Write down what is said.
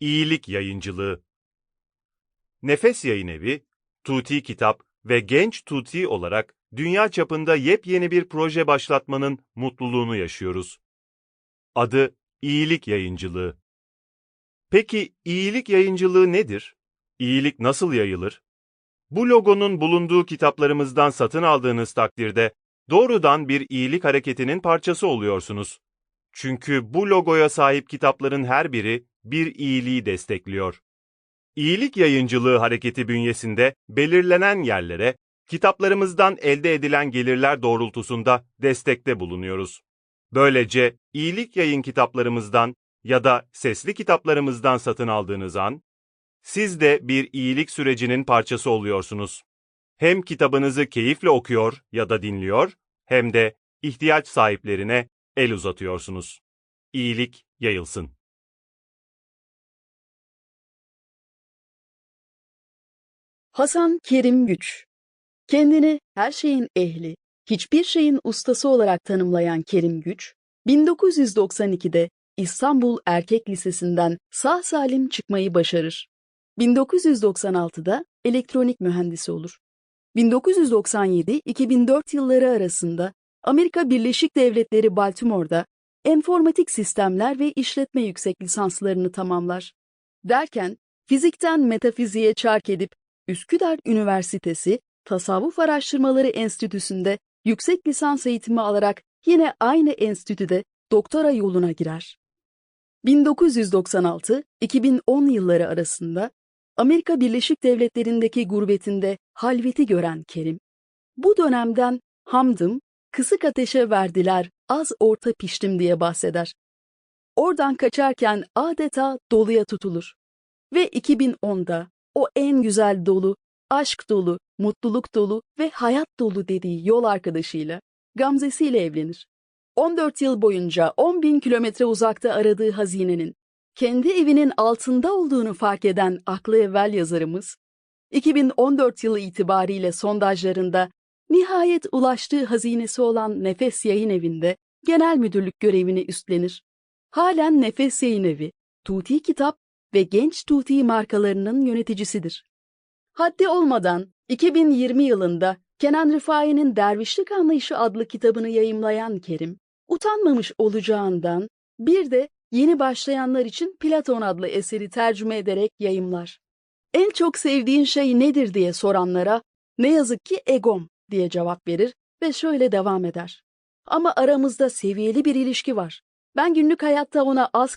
İyilik Yayıncılığı Nefes Yayın Evi, Tuti Kitap ve Genç Tuti olarak dünya çapında yepyeni bir proje başlatmanın mutluluğunu yaşıyoruz. Adı İyilik Yayıncılığı. Peki iyilik yayıncılığı nedir? İyilik nasıl yayılır? Bu logonun bulunduğu kitaplarımızdan satın aldığınız takdirde doğrudan bir iyilik hareketinin parçası oluyorsunuz. Çünkü bu logoya sahip kitapların her biri bir iyiliği destekliyor. İyilik yayıncılığı hareketi bünyesinde belirlenen yerlere kitaplarımızdan elde edilen gelirler doğrultusunda destekte bulunuyoruz. Böylece iyilik yayın kitaplarımızdan ya da sesli kitaplarımızdan satın aldığınız an, siz de bir iyilik sürecinin parçası oluyorsunuz. Hem kitabınızı keyifle okuyor ya da dinliyor, hem de ihtiyaç sahiplerine el uzatıyorsunuz. İyilik yayılsın. Hasan Kerim Güç Kendini her şeyin ehli, hiçbir şeyin ustası olarak tanımlayan Kerim Güç, 1992'de İstanbul Erkek Lisesi'nden sağ salim çıkmayı başarır. 1996'da elektronik mühendisi olur. 1997-2004 yılları arasında Amerika Birleşik Devletleri Baltimore'da enformatik sistemler ve işletme yüksek lisanslarını tamamlar. Derken fizikten metafiziğe çark edip Üsküdar Üniversitesi Tasavvuf Araştırmaları Enstitüsü'nde yüksek lisans eğitimi alarak yine aynı enstitüde doktora yoluna girer. 1996-2010 yılları arasında Amerika Birleşik Devletleri'ndeki gurbetinde halveti gören Kerim, bu dönemden hamdım, kısık ateşe verdiler, az orta piştim diye bahseder. Oradan kaçarken adeta doluya tutulur. Ve 2010'da o en güzel dolu, aşk dolu, mutluluk dolu ve hayat dolu dediği yol arkadaşıyla, Gamzesi ile evlenir. 14 yıl boyunca 10 bin kilometre uzakta aradığı hazinenin kendi evinin altında olduğunu fark eden aklı evvel yazarımız, 2014 yılı itibariyle sondajlarında nihayet ulaştığı hazinesi olan Nefes Yayın Evi'nde genel müdürlük görevini üstlenir. Halen Nefes Yayın Evi, Tuti Kitap ve Genç Tuti markalarının yöneticisidir. Haddi olmadan 2020 yılında Kenan Rıfai'nin Dervişlik Anlayışı adlı kitabını yayımlayan Kerim, utanmamış olacağından bir de yeni başlayanlar için Platon adlı eseri tercüme ederek yayımlar. En çok sevdiğin şey nedir diye soranlara ne yazık ki egom diye cevap verir ve şöyle devam eder. Ama aramızda seviyeli bir ilişki var. Ben günlük hayatta ona az